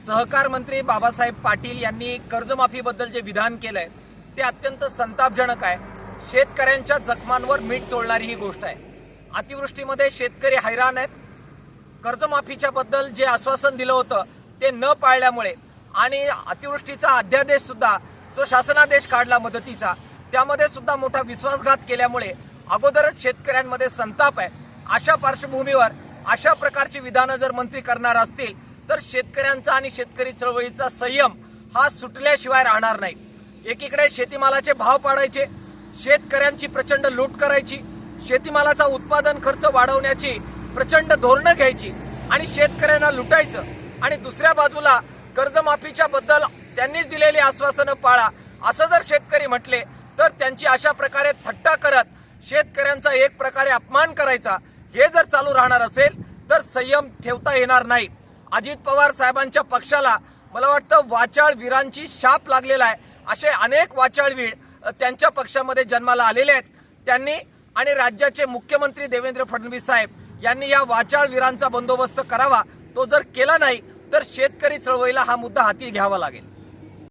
सहकार मंत्री बाबासाहेब पाटील यांनी कर्जमाफीबद्दल जे विधान केलंय ते अत्यंत संतापजनक आहे. शेतकऱ्यांच्या जखमांवर मीठ चोळणारी ही गोष्ट आहे. अतिवृष्टीमध्ये शेतकरी हैराण आहेत. कर्जमाफीच्या बद्दल जे आश्वासन दिलं होतं ते न पाळल्यामुळे आणि अतिवृष्टीचा अध्यादेश सुद्धा जो शासनादेश काढला मदतीचा त्यामध्ये सुद्धा मोठा विश्वासघात केल्यामुळे अगोदरच शेतकऱ्यांमध्ये संताप आहे. अशा पार्श्वभूमीवर अशा प्रकारची विधानं जर मंत्री करणार असतील तर शेतकऱ्यांचा आणि शेतकरी चळवळीचा संयम हा सुटल्याशिवाय राहणार नाही. एकीकडे शेतीमालाचे भाव पाडायचे शेतकऱ्यांची प्रचंड लूट करायची शेतीमालाचा उत्पादन खर्च वाढवण्याची प्रचंड धोरणं घ्यायची आणि शेतकऱ्यांना लुटायचं आणि दुसऱ्या बाजूला कर्जमाफीच्या बद्दल त्यांनीच दिलेली आश्वासनं पाळा. असं जर शेतकरी म्हटले तर त्यांची अशा प्रकारे थट्टा करत शेतकऱ्यांचा एक प्रकारे अपमान करायचा हे जर चालू राहणार असेल तर संयम ठेवता येणार नाही. अजित पवार साहेबांच्या पक्षाला मला वाटतं वाचाळवीरांची शाप लागलेला आहे. असे अनेक वाचाळवीर त्यांच्या पक्षामध्ये जन्माला आलेले आहेत. त्यांनी आणि राज्याचे मुख्यमंत्री देवेंद्र फडणवीस साहेब यांनी या वाचाळवीरांचा बंदोबस्त करावा. तो जर केला नाही तर शेतकरी चळवळीला हा मुद्दा हाती घ्यावा लागेल.